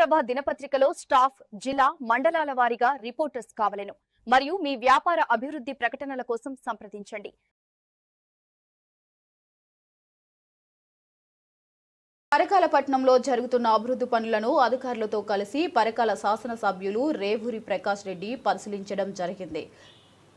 ప్రభ దినపత్రికలో స్టాఫ్ జిల్లా మండలాల వారీగా రిపోర్టర్స్ కావలెను. మరియు మీ వ్యాపార అభివృద్ధి ప్రకటనల కోసం సంప్రదించండి. పరకాలపట్నంలో జరుగుతున్న అభివృద్ధి పనులను అధికారులతో కలిసి పరకాల శాసనసభ్యులు రేవూరి ప్రకాష్ రెడ్డి పరిశీలించడం జరిగింది.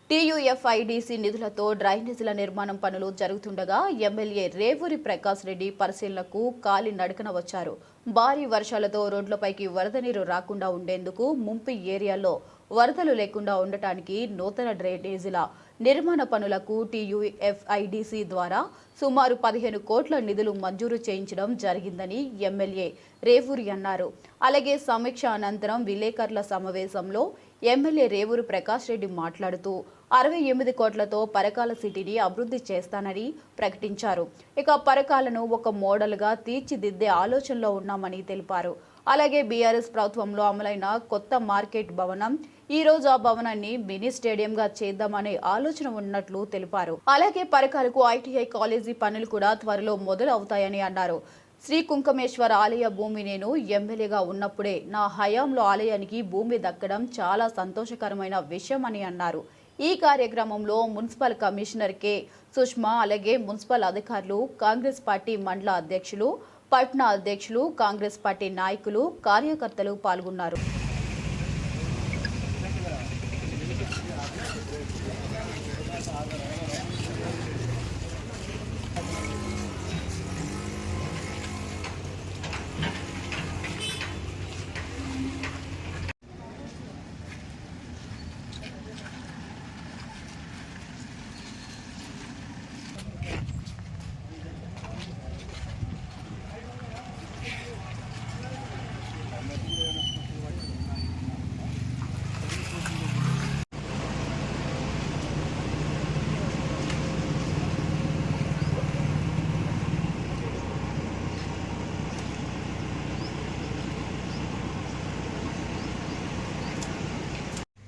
టీయూఎఫ్ఐడిసి నిధులతో డ్రైనేజీల నిర్మాణం పనులు జరుగుతుండగా ఎమ్మెల్యే రేవూరి ప్రకాష్ రెడ్డి పరిశీలనకు కాలి నడకన వచ్చారు. భారీ వర్షాలతో రోడ్లపైకి వరద నీరు రాకుండా ఉండేందుకు ముంపు ఏరియాలో వరదలు లేకుండా ఉండటానికి నూతన డ్రైనేజీల నిర్మాణ పనులకు టీయూఎఫ్ఐడిసి ద్వారా సుమారు పదిహేను కోట్ల నిధులు మంజూరు చేయించడం జరిగిందని ఎమ్మెల్యే రేవూరి అన్నారు. అలాగే సమీక్ష అనంతరం విలేకరుల సమావేశంలో ఎమ్మెల్యే రేవూరు ప్రకాష్ రెడ్డి మాట్లాడుతూ అరవై ఎనిమిది కోట్లతో పరకాల సిటీని అభివృద్ధి చేస్తానని ప్రకటించారు. ఇక పరకాలను ఒక మోడల్గా తీర్చిదిద్దే ఆలోచనలో ఉన్నామని తెలిపారు. అలాగే బీఆర్ఎస్ ప్రభుత్వంలో అమలైన కొత్త మార్కెట్ భవనం ఈ రోజు ఆ భవనాన్ని మినీ స్టేడియంగా చేద్దామనే ఆలోచన ఉన్నట్లు తెలిపారు. అలాగే పరకాలకు ఐటీఐ కాలేజీ పనులు కూడా త్వరలో మొదలు అవుతాయని అన్నారు. శ్రీ కుంకమేశ్వర ఆలయ భూమి నేను ఎమ్మెల్యేగా ఉన్నప్పుడే నా హయాంలో ఆలయానికి భూమి దక్కడం చాలా సంతోషకరమైన విషయం అని అన్నారు. ఈ కార్యక్రమంలో మున్సిపల్ కమిషనర్ కె. సుష్మా అలాగే మున్సిపల్ అధికారులు కాంగ్రెస్ పార్టీ మండల అధ్యక్షులు పట్నా అధ్యక్షులు కాంగ్రెస్ పార్టీ నాయకులు కార్యకర్తలు పాల్గొన్నారు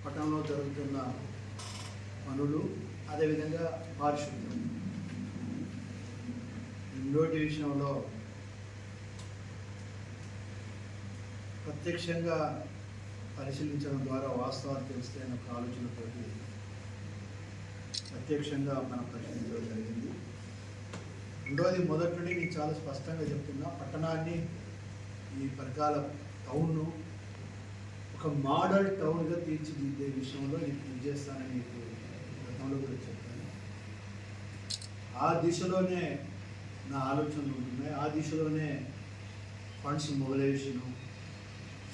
పట్టణంలో జరుగుతున్న పనులు అదేవిధంగా పారిశుద్ధ్యం. నోటి విషయంలో ప్రత్యక్షంగా పరిశీలించడం ద్వారా వాస్తవాలు తెలిస్తే ఒక ఆలోచనతోటి ప్రత్యక్షంగా మనం పరిశీలించడం జరిగింది. రెండోది మొదటి నుండి నేను చాలా స్పష్టంగా చెప్తున్నా పట్టణాన్ని ఈ పరకాల టౌన్ను ఒక మోడల్ టౌన్గా తీర్చిదిద్దే విషయంలో నేను కృషి చేస్తానని మీకు గతంలో కూడా ఆ దిశలోనే నా ఆలోచనలు ఉంటున్నాయి. ఆ దిశలోనే ఫండ్స్ మొబిలైజేషన్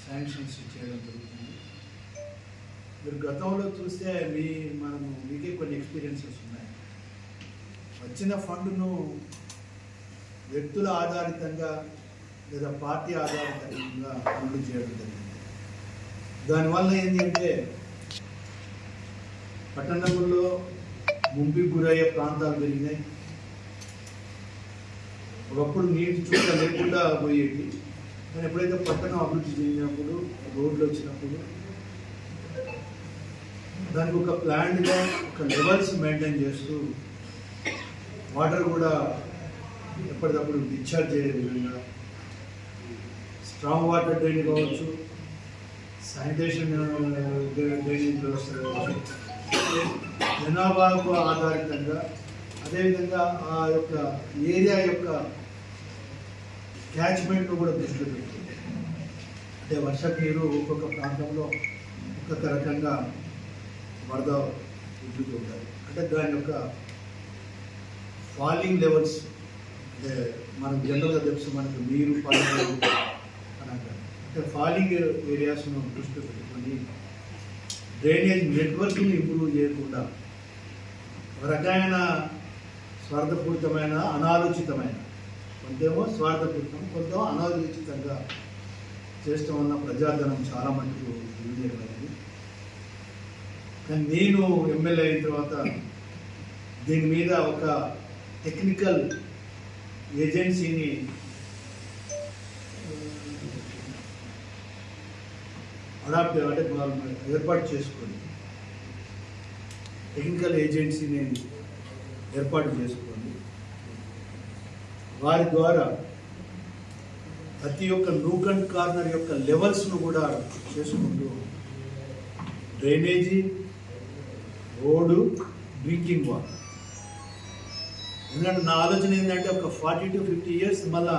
శాంక్షన్స్ చేయడం జరుగుతుంది. మీరు గతంలో చూస్తే మీ మనము మీకే కొన్ని ఎక్స్పీరియన్సెస్ ఉన్నాయి. వచ్చిన ఫండ్ను వ్యక్తుల ఆధారితంగా లేదా పార్టీ ఆధారితంగా పనులు చేయడం జరిగింది. దానివల్ల ఏంటంటే పట్టణంలో ముంపుకి గురయ్యే ప్రాంతాలు పెరిగినాయి. ఒకప్పుడు నీటి చుట్ట లేకుండా పోయేది. కానీ ఎప్పుడైతే పట్టణం అభివృద్ధి చేసినప్పుడు రోడ్లు వచ్చినప్పుడు దానికి ఒక ప్లాన్గా ఒక లెవెల్స్ మెయింటైన్ చేస్తూ వాటర్ కూడా ఎప్పటికప్పుడు డిశ్చార్జ్ అయ్యే విధంగా స్ట్రాంగ్ వాటర్ డ్రైన్ కావచ్చు శానిటేషన్ డ్రైనేజ్ వ్యవస్థ కావచ్చు. జనాభాకు ఆధారితంగా అదేవిధంగా ఆ యొక్క ఏరియా యొక్క క్యాచ్మెంట్ను కూడా దృష్టిలో పెట్టుకుంది అంటే వర్షపు నీరు ఒక్కొక్క ప్రాంతంలో ఒక్కొక్క రకంగా వరద ఉద్దుతూ ఉంటాయి అంటే దాని యొక్క ఫాలింగ్ లెవెల్స్ అంటే మనం జనరల్గా తెలుసు మనకు నీరు ఫాలింగ్ అని అంటే ఫాలింగ్ ఏరియాస్ను దృష్టిలో పెట్టుకొని డ్రైనేజ్ నెట్వర్క్ని ఇంప్రూవ్ చేయకుండా ఒక రకమైన స్వార్థపూరితమైన అనాలోచితమైన కొంతేమో స్వార్థపూరితం కొంత అనాలోచితంగా చేస్తూ ఉన్న ప్రజాధనం చాలా మటుకు తెలియజేయగలిగింది కానీ నేను ఎమ్మెల్యే అయిన తర్వాత దీని మీద ఒక టెక్నికల్ ఏజెన్సీని అడాప్ట్ అంటే ఏర్పాటు చేసుకొని టెక్నికల్ ఏజెన్సీని ఏర్పాటు చేసుకొని వారి ద్వారా ప్రతి ఒక్క నూక్ అండ్ కార్నర్ యొక్క లెవెల్స్ను కూడా చేసుకుంటూ డ్రైనేజీ రోడ్డు డ్రింకింగ్ వాటర్. ఎందుకంటే నా ఆలోచన ఏంటంటే ఒక ఫార్టీ టు ఫిఫ్టీ ఇయర్స్ మళ్ళీ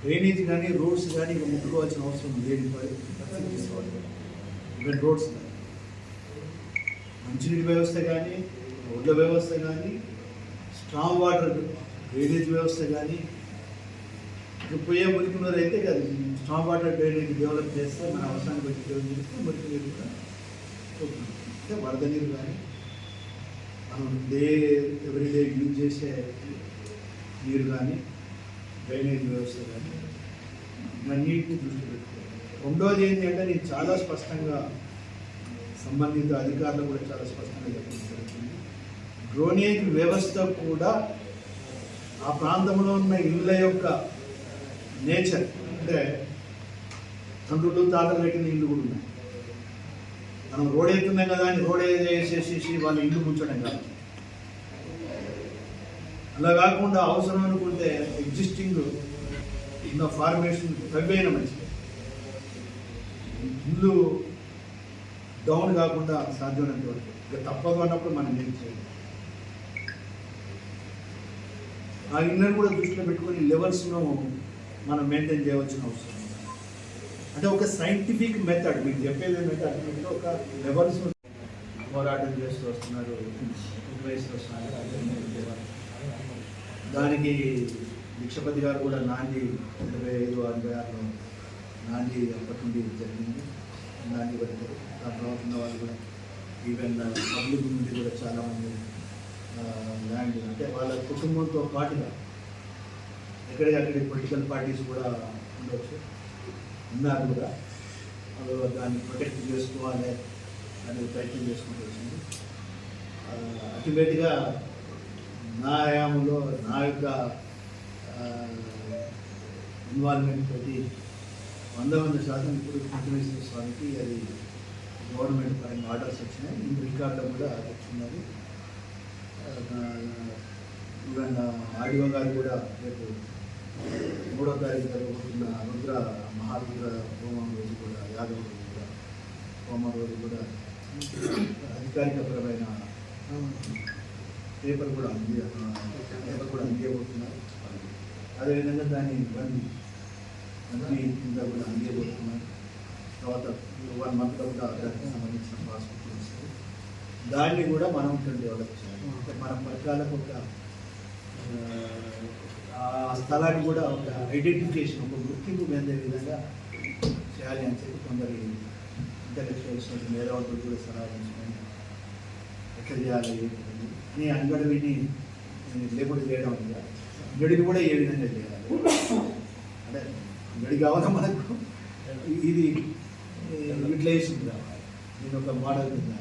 డ్రైనేజ్ కానీ రోడ్స్ కానీ ఇక ముట్టుకోవాల్సిన అవసరం లేని పరిస్థితి తీసుకోవాలి. ఈవెన్ రోడ్స్ కానీ మంచినీటి వ్యవస్థ కానీ రోడ్ల వ్యవస్థ కానీ స్ట్రాంగ్ వాటర్ డ్రైనేజ్ వ్యవస్థ కానీ ఇప్పుడు పోయే మురికి నీరు అయితే కాదు స్ట్రాంగ్ వాటర్ డ్రైనేజ్ డెవలప్ చేస్తే మన అవసరాన్ని బట్టి డెవలప్ చేస్తే మురికి నీరు కూడా అంటే వరద నీరు కానీ మనం డే ఎవ్రీడే యూజ్ చేసే నీరు కానీ డ్రైనేజ్ వ్యవస్థ కానీ ఇవన్నిటిని దృష్టి పెట్టుకోవాలి. రెండోది ఏంటంటే నేను చాలా స్పష్టంగా సంబంధిత అధికారులు కూడా చాలా స్పష్టంగా చెప్పడం జరుగుతుంది డ్రోనేజ్ వ్యవస్థ కూడా ఆ ప్రాంతంలో ఉన్న ఇళ్ళ యొక్క నేచర్ అంటే తండ్రులు తాతలు పెట్టిన ఇల్లు కూడా ఉన్నాయి. మనం రోడ్ అవుతున్నాం కదా అని రోడ్ వేసేసేసి వాళ్ళ ఇల్లు కూర్చోడం కాదు. అలా కాకుండా అవసరం అనుకుంటే ఎగ్జిస్టింగ్ ఉన్న ఫార్మేషన్ తగ్గైన మంచిది. ఇల్లు డౌన్ కాకుండా సాధ్యమైనంత వరకు. ఇక తప్పదు అన్నప్పుడు మనం ఏం చేయాలి? ఆ ఇన్నర్ కూడా దృష్టిలో పెట్టుకొని లెవెల్స్ను మనం మెయింటైన్ చేయవలసిన అవసరం. అంటే ఒక సైంటిఫిక్ మెథడ్ మీకు చెప్పేది ఏంటంటే అటువంటి ఒక లెవెల్స్ పోరాటం చేస్తూ వస్తున్నారు నిర్వహిస్తూ వస్తున్నారు అదే దానికి భిక్షపతి గారు కూడా నాంది ఇరవై ఐదు అరవై ఆరులో నాంది అప్పటి నుండి జరిగింది. నాంది పెట్టారు ఆ తర్వాత ఉన్న వాళ్ళు కూడా ఈవెన్ పబ్లిక్ నుండి కూడా చాలామంది ల్యాండ్ అంటే వాళ్ళ కుటుంబంతో పాటుగా ఎక్కడికక్కడి పొలిటికల్ పార్టీస్ కూడా ఉండొచ్చు. ఉన్నారు కూడా. వాళ్ళు దాన్ని ప్రొటెక్ట్ చేసుకోవాలి అని ప్రయత్నం చేసుకుంటూ వచ్చింది. అల్టిమేట్గా నా ఆయాములో నా యొక్క ఇన్వాల్వ్మెంట్ తోటి వంద వంద శాతం ఇప్పుడు వెంకటేశ్వర స్వామికి అది గవర్నమెంట్ పరంగా ఆర్డర్స్ వచ్చినాయి. ఈ రికార్డులో కూడా వచ్చినది ఆడియో గారు కూడా రేపు మూడో తారీఖు జరగబోతున్న రుద్ర మహారుద్ర హోమం రోజు కూడా యాదవ రోజు కూడా హోమం రోజు కూడా అధికారికపరమైన పేపర్ కూడా అంది పేపర్ కూడా అందియబోతున్నారు అదేవిధంగా దాని ఇబ్బంది ఇంకా కూడా అందియబోతున్నారు తర్వాత వన్ మంత్లో కూడా దానికి సంబంధించిన పాస్పోర్ట్ వస్తుంది. దాన్ని కూడా మనం ఇక్కడ డెవలప్ చేయాలి. అంటే మన పథకాలకు ఒక ఆ, స్థలాన్ని స్థలానికి కూడా ఒక ఐడెంటిఫికేషన్ ఒక గుర్తింపు పొందే విధంగా చేయాలి అని చెప్పి కొందరి ఇంటలెక్చువల్స్ మేధావులు కూడా సలహా ఇచ్చుకొని ఎట్లా చేయాలి నీ అని లేకుండా చేయడం వల్ల అంగడిని కూడా ఏ విధంగా చేయాలి? అంటే అంగడి కావాలా మనకు? ఇది యూటిలైజేషన్ కావాలి. నేను ఒక మోడల్ కింద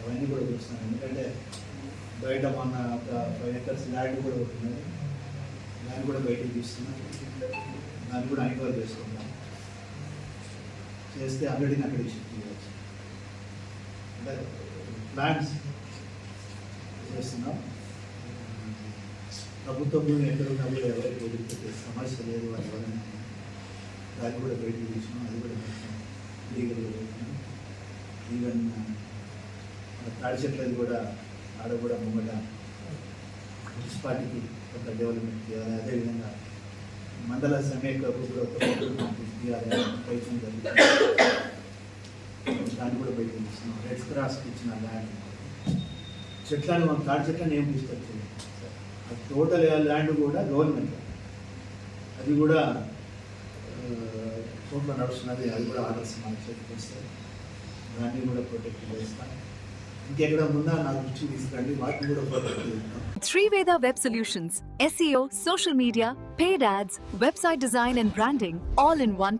అవన్నీ కూడా చూస్తున్నాను ఎందుకంటే బయట మొన్న ఒక ఫైవ్ ఎకర్స్ ల్యాండ్ కూడా ఉంటుంది దాన్ని కూడా బయటకు తీస్తున్నాను దాన్ని కూడా ఐక్వర్ చేసుకున్నాను చేస్తే అంగడిని అక్కడికి షిఫ్ట్ చేయవచ్చు. అంటే ప్లాన్స్ చేస్తున్నాం. ప్రభుత్వం ఎక్కడున్నా కూడా ఎవరికి వదిలిపెట్టే సమస్య లేదు అని ఎవరైనా దాన్ని కూడా బయటకు తీసినాం అది కూడా లీగల్ ఈవెన్ తాడి చెట్లది కూడా ఆడ కూడా ముంగట మున్సిపాలిటీకి ఒక డెవలప్మెంట్ చేయాలి. అదేవిధంగా మండల సమేక కూడా ప్రయత్నం జరుగుతుంది. దాన్ని కూడా బయటకు తీస్తున్నాం రెడ్ క్రాస్కి ఇచ్చిన ల్యాండ్ చెట్లను మనం తాటి చెట్లను ఏం తీసుకొచ్చింది? అది టోటల్ ల్యాండ్ కూడా గవర్నమెంట్. అది కూడా కోర్టులో నడుస్తున్నది అది కూడా ఆర్డర్స్ మన చేతికి వస్తాయి. దాన్ని కూడా ప్రొటెక్ట్ చేస్తాం. ఇంకెక్కడ ముందా నా దృష్టికి తీసుకురండి వాటిని కూడా ప్రొటెక్ట్ చేస్తాం. Three Veda Web Solutions, SEO, social media, paid ads, website design and branding, all in one.